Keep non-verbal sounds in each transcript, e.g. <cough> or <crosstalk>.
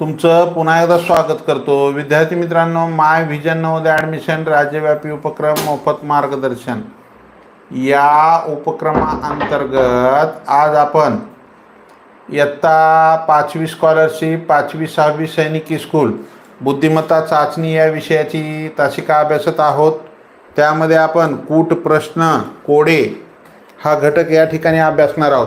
तुमचं पुन्हा एकदा स्वागत करतो. विद्यार्थी मित्रांनो माय व्हिजन नवोदय ॲडमिशन राज्यव्यापी उपक्रम मोफत मार्गदर्शन. या उपक्रमाअंतर्गत आज आपण इयत्ता पाचवी स्कॉलरशिप पाचवी सहावी सैनिकी स्कूल बुद्धिमत्ता चाचणी या विषयाची तासिका अभ्यासत आहोत. त्यामध्ये आपण कूट प्रश्न कोडे हा घटक या ठिकाणी अभ्यासणार आहोत.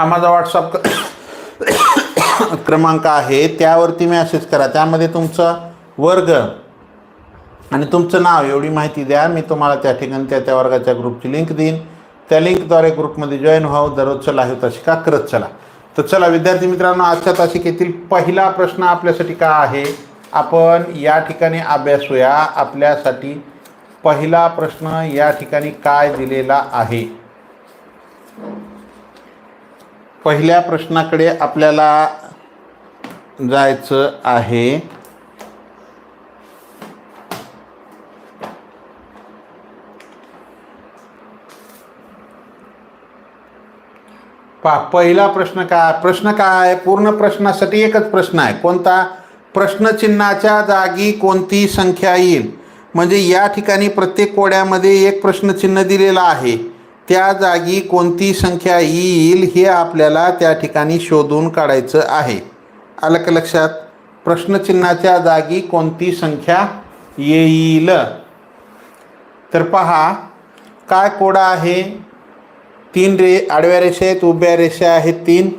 हा माझा व्हॉट्सअप <coughs> क्रमांक आहे. त्यावरती मेसेज करा. त्यामध्ये तुमचा वर्ग आणि तुमचं नाव एवढी माहिती द्या. मी तुम्हाला त्या ठिकाणी त्या त्या वर्गाच्या ग्रुपची लिंक देईन. त्या लिंकद्वारे ग्रुपमध्ये जॉईन व्हावं. दररोजचं लाईव्ह तासिका करत चला. तर चला विद्यार्थी मित्रांनो आजच्या तासिकेतील पहिला प्रश्न आपल्यासाठी का आहे? आपण या ठिकाणी अभ्यासूया आपल्यासाठी पहिला प्रश्न या ठिकाणी काय दिलेला आहे? पहिल्या प्रश्नाकडे आपल्याला जायचं आहे. पहा पहिला प्रश्न काय? प्रश्न काय? आहे पूर्ण प्रश्नासाठी एकच प्रश्न आहे. कोणता? प्रश्नचिन्हाच्या जागी कोणती संख्या येईल? म्हणजे या ठिकाणी प्रत्येक कोड्यामध्ये एक प्रश्नचिन्ह दिलेलं आहे. त्या जागी कोणती संख्या येईल हे आपल्याला त्या ठिकाणी शोधून काढायचं आहे. आलं का लक्षात? प्रश्नचिन्हाच्या जागी कोणती संख्या येईल? तर पहा काय कोडा आहे? तीन रे आडव्या रेषा आहेत उभ्या रेषा आहेत तीन.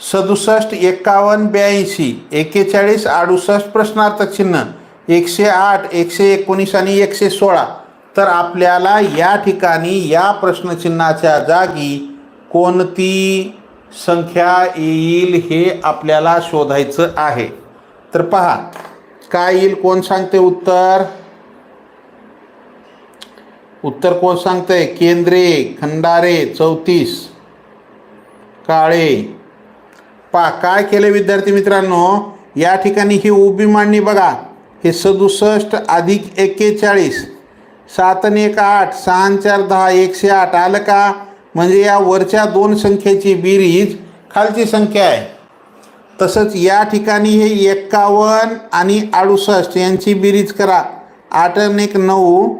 सदुसष्ट एकावन्न ब्याऐंशी एकेचाळीस अडुसष्ट प्रश्नार्थक चिन्ह एकशे आठ एकशे एकोणीस आणि एकशे सोळा. तर आपल्याला या ठिकाणी या प्रश्नचिन्हाच्या जागी कोणती संख्या येईल हे आपल्याला शोधायचं आहे. तर पहा काय येईल कोण सांगते उत्तर? उत्तर कोण सांगतंय केंद्रे खंडारे चौतीस काळे. पा काय केलं विद्यार्थी मित्रांनो? या ठिकाणी ही उभी मांडणी बघा हे सदुसष्ट अधिक एक्केचाळीस. सात आणि एक आठ सहा चार दहा एकशे आठ. आलं का? म्हणजे या वरच्या दोन संख्येची बेरीज खालची संख्या आहे. तसंच या ठिकाणी हे एक्कावन्न आणि अडुसष्ट यांची बेरीज करा. आठ आणि एक नऊ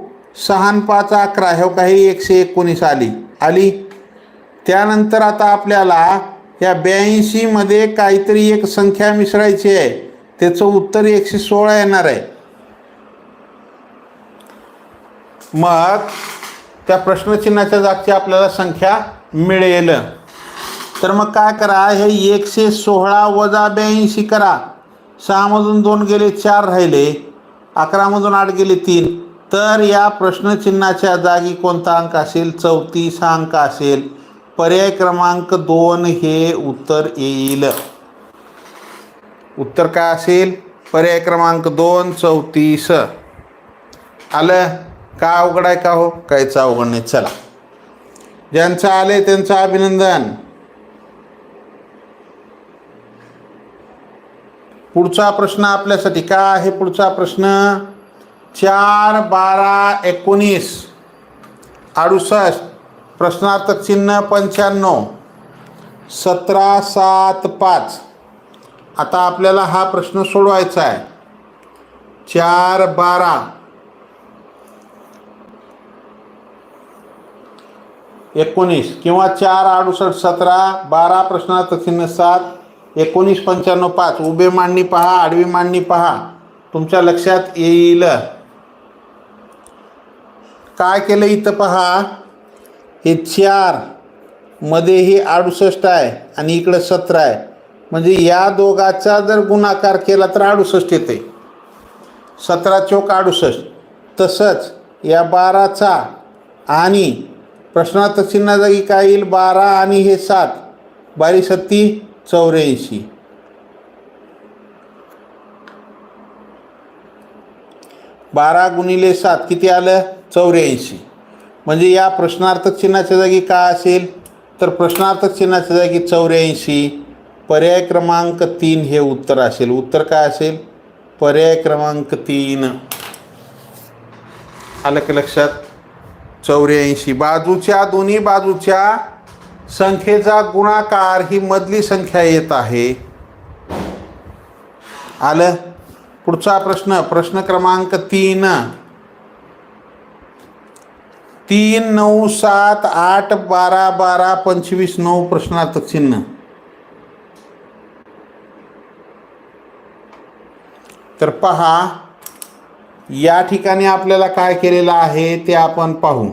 सहा पाच अकरा. हे काही एकशे एकोणीस आली. आली? त्यानंतर आता आपल्याला या ब्याऐंशीमध्ये काहीतरी एक संख्या मिसळायची आहे. त्याचं उत्तर एकशे सोळा येणार आहे. मग त्या प्रश्नचिन्हाच्या जागची आपल्याला संख्या मिळेल. तर मग काय करा हे एकशे सोळा वजा ब्याऐंशी करा. सहामधून दोन गेले चार राहिले. अकरामधून आठ गेले तीन. तर या प्रश्नचिन्हाच्या जागी कोणता अंक असेल? चौतीस हा अंक असेल. पर्याय क्रमांक दोन हे उत्तर येईल. उत्तर काय असेल? पर्याय क्रमांक दोन चौतीस. आलं? का अवघड आहे का हो? काहीच अवघड नाही. चला. ज्यांचं आले त्यांचं अभिनंदन. पुढचा प्रश्न आपल्यासाठी काय आहे पुढचा प्रश्न? चार बारा एकोणीस. अडुसष्ट. प्रश्नार्थक चिन्ह पंच्याण्णव. सतरा सात पाच. आता आपल्याला हा प्रश्न सोडवायचा आहे. चार बारा. एकोणीस किंवा चार अडुसष्ट सतरा बारा प्रश्नार्थ चिन्ह सात एकोणीस पंच्याण्णव पाच. उभे मांडणी पहा आडवी मांडणी पहा. तुमच्या लक्षात येईल. काय केलं इथं पहा? हे चार मध्येही अडुसष्ट आहे आणि इकडं सतरा आहे. म्हणजे या दोघाचा जर गुणाकार केला तर अडुसष्ट येते. सतरा चौक अडुसष्ट. तसंच या बाराचा आणि प्रश्नात चिन्हाजागी काय येईल? बारा आणि हे सात. बारी सत्ती चौऱ्याऐंशी. बारा गुणिले सात किती आलं? चौऱ्याऐंशी. म्हणजे या प्रश्नार्थक चिन्हाच्या जागी काय असेल? तर प्रश्नार्थक चिन्हाच्या जागी चौऱ्याऐंशी. पर्याय क्रमांक तीन हे उत्तर असेल. उत्तर काय असेल? पर्याय क्रमांक तीन. आलं की लक्षात? चौऱ्याऐंशी. बाजूच्या दोन्ही बाजूच्या संख्येचा गुणाकार ही मधली संख्या येत आहे. आलं? पुढचा प्रश्न प्रश्न क्रमांक तीन. तीन नऊ सात आठ बारा बारा पंचवीस नऊ प्रश्नार्थक चिन्ह. तर पहा या ठिकाणी आपल्याला काय केलेलं आहे ते आपण पाहू.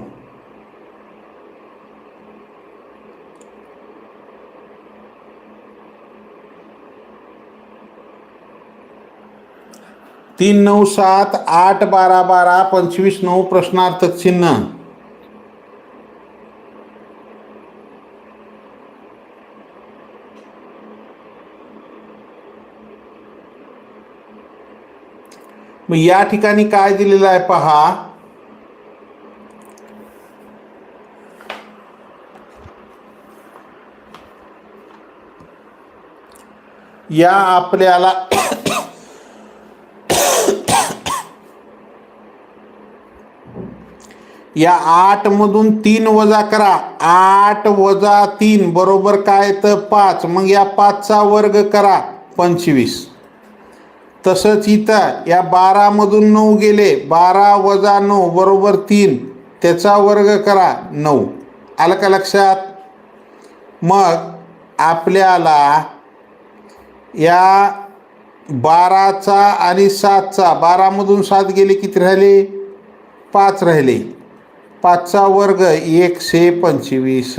तीन नऊ सात आठ बारा बारा पंचवीस नऊ प्रश्नार्थक चिन्ह. मग या ठिकाणी काय दिलेलं आहे पहा. या आपल्याला या आठ मधून तीन वजा करा. आठ वजा तीन बरोबर काय तर पाच. मग या पाचचा वर्ग करा. पंचवीस. तसंच इथं या बारामधून नऊ गेले बारा वजा नऊ बरोबर तीन त्याचा वर्ग करा नऊ. आलं का लक्षात? मग आपल्याला या बाराचा आणि सातचा बारामधून सात गेले किती राहिले? पाच राहिले. पाचचा वर्ग एकशे पंचवीस.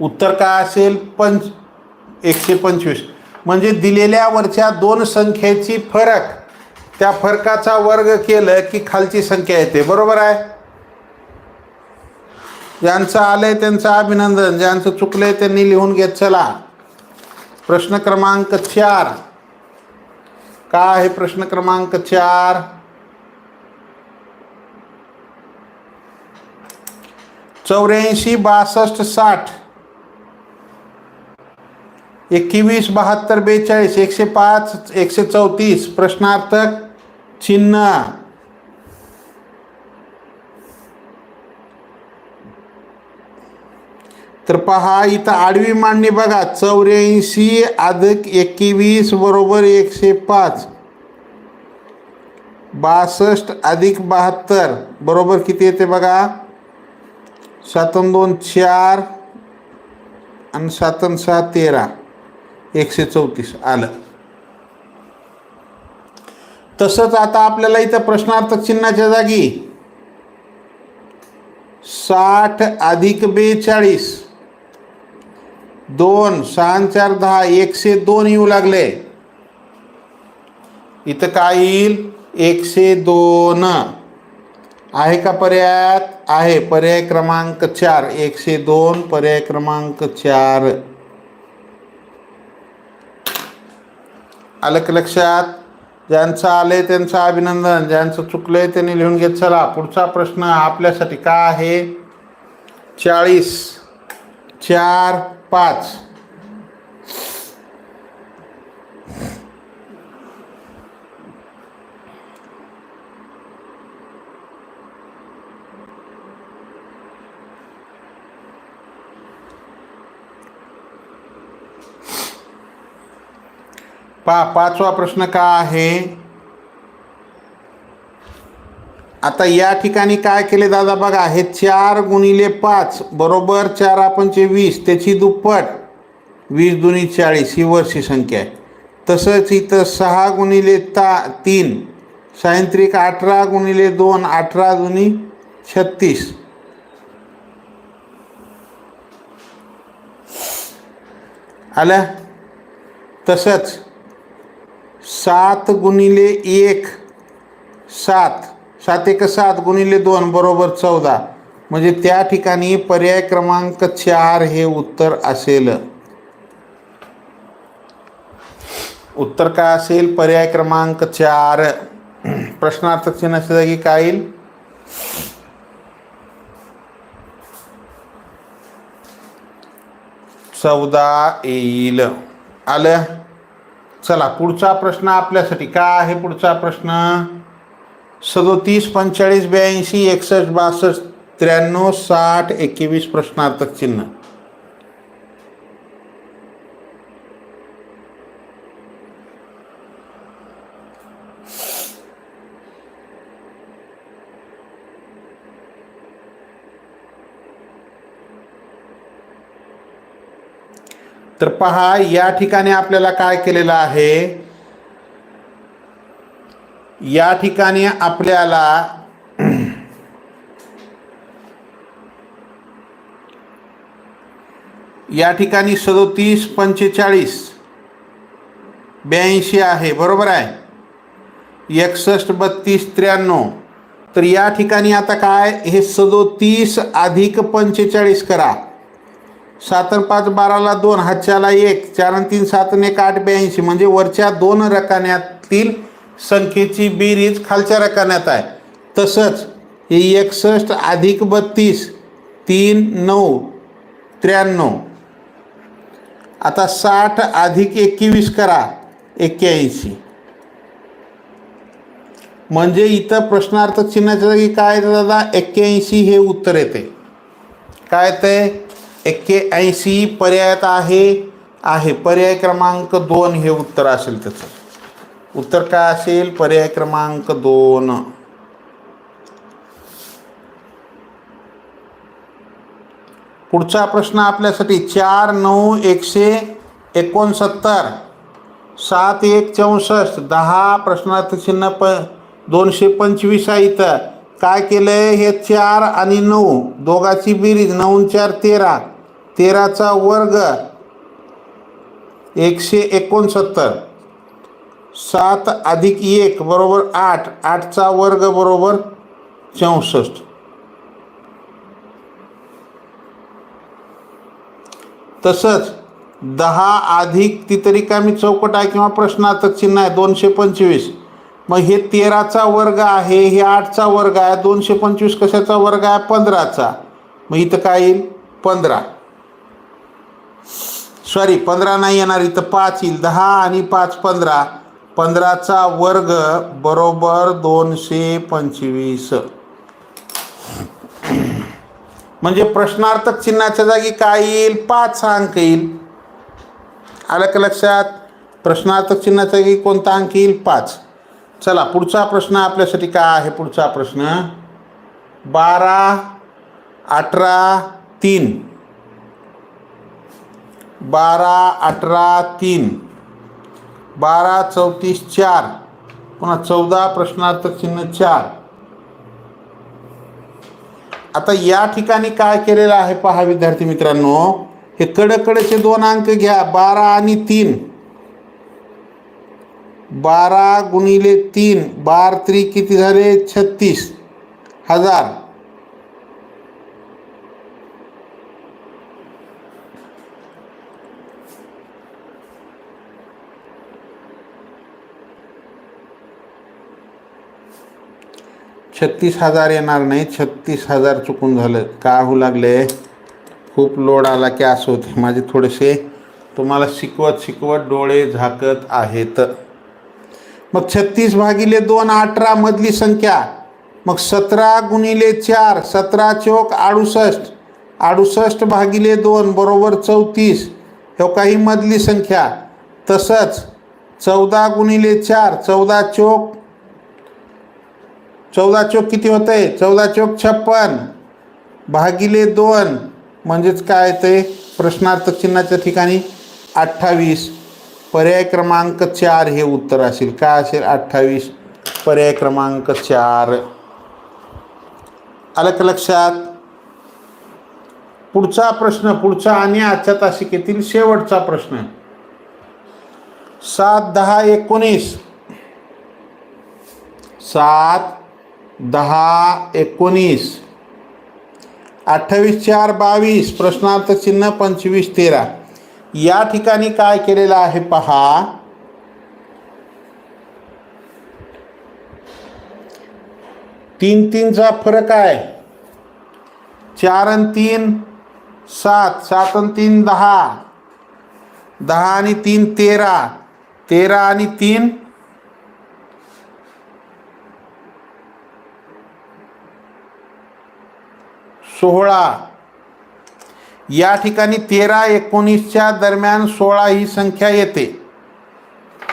उत्तर काय असेल? पंच एकशे पंचवीस. म्हणजे दिलेल्या वरच्या दोन संख्येची फरक. त्या फरकाचा वर्ग केलं की खालची संख्या येते. बरोबर आहे? ज्यांचं आलंय त्यांचं अभिनंदन. ज्यांचं चुकलंय त्यांनी लिहून घेत चला. प्रश्न क्रमांक चार. काय आहे प्रश्न क्रमांक चार? चौऱ्याऐंशी बासष्ट साठ. एकवीस बहात्तर बेचाळीस एकशे पाच एकशे चौतीस. प्रश्नार्थक चिन्ह. तर पहा इथं आडवी मांडणी बघा. चौऱ्याऐंशी अधिक एकवीस बरोबर एकशे पाच. बासष्ट अधिक बहात्तर. बरोबर किती येते बघा? सातन दोन चार आणि सातन सहा तेरा. एकशे चौतीस आलं. तसंच आता आपल्याला इथं प्रश्नार्थक चिन्हाच्या जागी साठ अधिक बेचाळीस. दोन सहा चार दहा एकशे दोन येऊ लागले. इथं काय येईल? एकशे दोन. आहे का पर्यायात? आहे. पर्याय क्रमांक चार. एकशे दोन पर्याय क्रमांक चार. आलं की लक्षात ज्यांचं आलं आहे त्यांचं अभिनंदन ज्यांचं चुकलं आहे त्यांनी लिहून घेत चला. पुढचा प्रश्न आपल्यासाठी का आहे? चाळीस चार पाच. पा पाचवा प्रश्न का आहे? आता या ठिकाणी काय केले दादा बघा हे चार गुणिले पाच बरोबर चार आपणचे वीस त्याची दुप्पट. वीस दुनी चाळीस ही वर्षी संख्या आहे. तसंच इथं सहा गुणिले ता तीन. सायंत्रिक अठरा गुणिले दोन अठरा दुनी छत्तीस. आलं? तसंच सात गुणिले एक सात. सात एक सात गुणिले दोन बरोबर चौदा. म्हणजे त्या ठिकाणी पर्याय क्रमांक चार हे उत्तर असेल. उत्तर काय असेल? पर्याय क्रमांक चार. प्रश्नार्थक चिन्हाच्या जागी काय येईल चौदा येईल. आलं? चला पुढचा प्रश्न आपल्यासाठी. काय आहे पुढचा प्रश्न? सदोतीस पंचेचाळीस ब्याऐंशी एकसष्ट बासष्ट त्र्याण्णव साठ एकवीस प्रश्नार्थक चिन्ह. तर पहा या ठिकाणी आपल्याला काय केलेलं आहे? या ठिकाणी आपल्याला <clears throat> या ठिकाणी सदोतीस पंचेचाळीस ब्याऐंशी आहे. बरोबर आहे? एकसष्ट बत्तीस त्र्याण्णव. तर या ठिकाणी आता काय? हे सदोतीस अधिक पंचेचाळीस करा. सात पाच बाराला दोन हातच्याला एक चार आणि तीन सात एक आठ ब्याऐंशी. म्हणजे वरच्या दोन रकान्यातील संख्येची बेरीज खालच्या रकान्यात आहे. तसंच एकसष्ट अधिक बत्तीस तीन नऊ त्र्याण्णव. आता साठ अधिक एकवीस करा एक्क्याऐंशी. म्हणजे इथं प्रश्नार्थ चिन्हाच्या जागी काय दादा? एक्क्याऐंशी हे उत्तर येते. काय ते एक्क्याऐंशी पर्यायात आहे आहे. पर्याय क्रमांक दोन हे उत्तर असेल त्याचं. उत्तर काय असेल? पर्याय क्रमांक दोन. पुढचा प्रश्न आपल्यासाठी चार नऊ एकशे एकोणसत्तर सात एक चौसष्ट दहा प्रश्नार्थ चिन्ह प दोनशे पंचवीस आहे इथं. काय केलं आहे हे चार आणि नऊ. दोघाची बेरीज नऊ चार तेरा. तेराचा वर्ग एकशे एकोणसत्तर. सात अधिक एक बरोबर आठ आठचा वर्ग बरोबर चौसष्ट. तसंच दहा अधिक ती तरी काय मी चौकट आहे किंवा प्रश्नार्थक चिन्ह आहे दोनशे पंचवीस. मग हे तेराचा वर्ग आहे हे आठचा वर्ग आहे दोनशे पंचवीस कशाचा वर्ग आहे? पंधराचा. मग इथं काय येईल? पंधरा. सॉरी पंधरा नाही येणार इथं पाच येईल. दहा आणि पाच पंधरा. पंधराचा वर्ग बरोबर दोनशे पंचवीस. म्हणजे प्रश्नार्थक चिन्हाच्या जागी काय येईल? पाच अंक येईल. आलं का लक्षात? प्रश्नार्थक चिन्हाच्या जागी कोणता अंक येईल? पाच. चला पुढचा प्रश्न आपल्यासाठी काय आहे? पुढचा प्रश्न. बारा अठरा तीन. बारा अठरा तीन. बारा चौतीस चार. पुन्हा चौदा प्रश्नार्थक चिन्ह चार. आता या ठिकाणी काय केलेलं आहे पहा विद्यार्थी मित्रांनो? हे कडकडचे दोन अंक घ्या. बारा आणि तीन. बारा गुणिले तीन. बार त्री किती झाले छत्तीस. हजार. छत्तीस हजार येणार नाही छत्तीस हजार चुकून झालं. का होऊ लागले? खूप लोड आला की असं होते. माझे थोडेसे तुम्हाला शिकवत शिकवत डोळे झाकत आहेत. मग छत्तीस भागिले दोन अठरा मधली संख्या. मग सतरा गुणिले चार सतरा चौक अडुसष्ट. अडुसष्ट भागिले दोन बरोबर चौतीस. हे काही मधली संख्या. तसंच चौदा गुणिले चार चौदा चौक चौदा चोक किती होतं आहे चौदा चोक छप्पन. भागिले दोन. म्हणजेच काय ते? प्रश्नार्थ चिन्हाच्या ठिकाणी अठ्ठावीस. पर्याय क्रमांक चार हे उत्तर असेल. काय असेल? अठ्ठावीस. पर्याय क्रमांक चार. आलं का लक्षात? पुढचा प्रश्न पुढचा आणि आजच्या तासिकेतील शेवटचा प्रश्न. सात दहा एकोणीस. सात दहा एकोणीस. अठ्ठावीस चार बावीस. प्रश्नार्थ चिन्ह पंचवीस तेरा. या ठिकाणी काय केलेलं आहे पहा. तीन तीनचा फरक आहे. चार आणि तीन सात. सात आणि तीन दहा. दहा आणि तीन तेरा. तेरा आणि तीन सोहळा. या ठिकाणी तेरा एकोणीसच्या दरम्यान सोळा ही संख्या येते.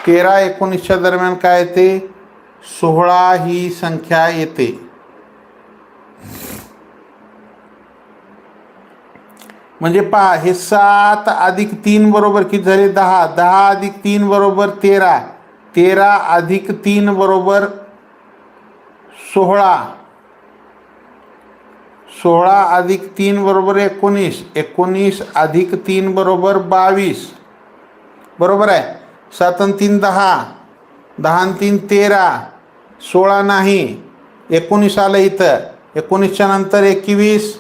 तेरा एकोणीसच्या दरम्यान काय येते? सोळा ही संख्या येते. म्हणजे पहा हे सात अधिक तीन बरोबर किती झाले? दहा. दहा अधिक तीन बरोबर तेरा. तेरा अधिक तीन बरोबर सोहळा सोळा अधिक तीन बरोबर एकोणीस एकोणीस अधिक तीन बरोबर बावीस. बरोबर आहे? सात आणि तीन दहा दहा आणि तीन तेरा सोळा नाही. एकोणीस आलं इथं. एकोणीसच्या नंतर एकवीस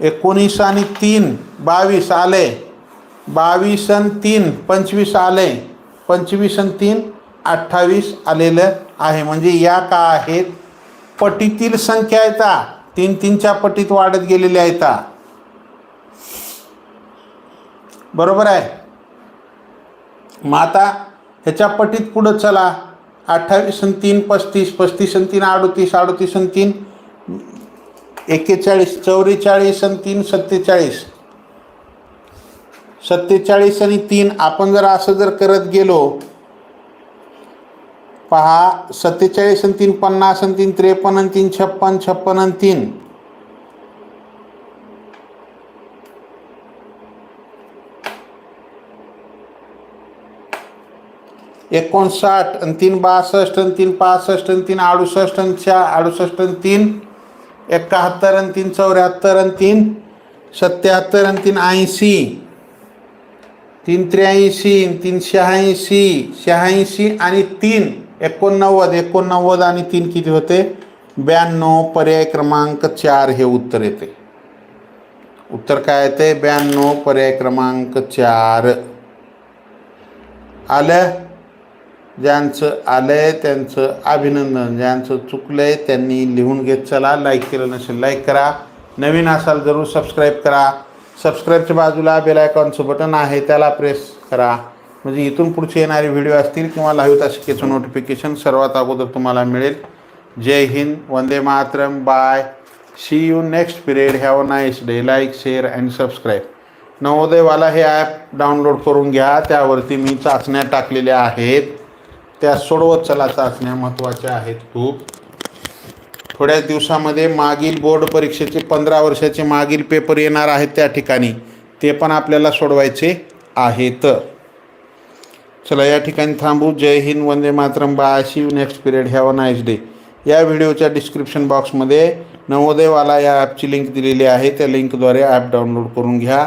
एकोणीस आणि तीन बावीस आले. बावीस आणि तीन पंचवीस आले. पंचवीस आणि तीन अठ्ठावीस आलेलं आहे. म्हणजे या का आहेत? पटीतील संख्या येतात तीन तीनच्या पटीत वाढत गेलेल्या आहेत बरोबर आहे? मग आता ह्याच्या पटीत पुढं चला. अठ्ठावीस आणि तीन पस्तीस पस्तीस आणि तीन अडोतीस अडोतीस आणि तीन एक्केचाळीस चौवेचाळीस आणि तीन सत्तेचाळीस. सत्तेचाळीस आणि तीन आपण जर असं जर करत गेलो पहा सत्तेचाळीस आणि तीन पन्नास आणि तीन त्रेपन्न आणि तीन छप्पन छप्पन आणि तीन. एकोणसाठ आणि तीन बासष्ट आणि तीन पासष्ट आणि तीन अडुसष्ट आणि चार अडुसष्ट आणि तीन. एकाहत्तर आणि तीन चौऱ्याहत्तर आणि तीन. सत्याहत्तर आणि तीन ऐंशी. तीन त्र्याऐंशी तीन शहाऐंशी शहाऐंशी आणि तीन. एकोणनव्वद एकोणनव्वद आणि तीन किती होते? ब्याण्णव पर्याय क्रमांक चार हे उत्तर येते. उत्तर काय येते? ब्याण्णव पर्याय क्रमांक चार. आलं? ज्यांचं आलंय त्यांचं अभिनंदन. ज्यांचं चुकलंय त्यांनी लिहून घेत चला. लाईक केलं नसेल लाईक करा. नवीन असाल जरूर सबस्क्राईब करा. सबस्क्राईबच्या बाजूला बेल आयकॉनचं बटन आहे त्याला प्रेस करा. म्हणजे इथून पुढचे येणारे व्हिडिओ असतील किंवा लाईव्ह तासिकेचं नोटिफिकेशन सर्वात अगोदर तुम्हाला मिळेल. Jai Hind Vande Mataram bye. See you next period have a nice day like share and subscribe नवोदयवाला हे ॲप डाउनलोड करून घ्या. त्यावरती मी चाचण्या टाकलेल्या आहेत. त्या सोडवत चला. चाचण्या महत्त्वाच्या आहेत खूप. थोड्याच दिवसामध्ये मागील बोर्ड परीक्षेचे पंधरा वर्षाचे मागील पेपर येणार आहेत त्या ठिकाणी. ते पण आपल्याला सोडवायचे आहेत. चला या ठिकाणी थांबू. जय Hind Vande Mataram. Bye see next period. Have a nice day. या व्हिडिओच्या डिस्क्रिप्शन बॉक्समध्ये नवोदयवाला या ॲपची लिंक दिलेली आहे. त्या लिंकद्वारे ॲप डाउनलोड करून घ्या.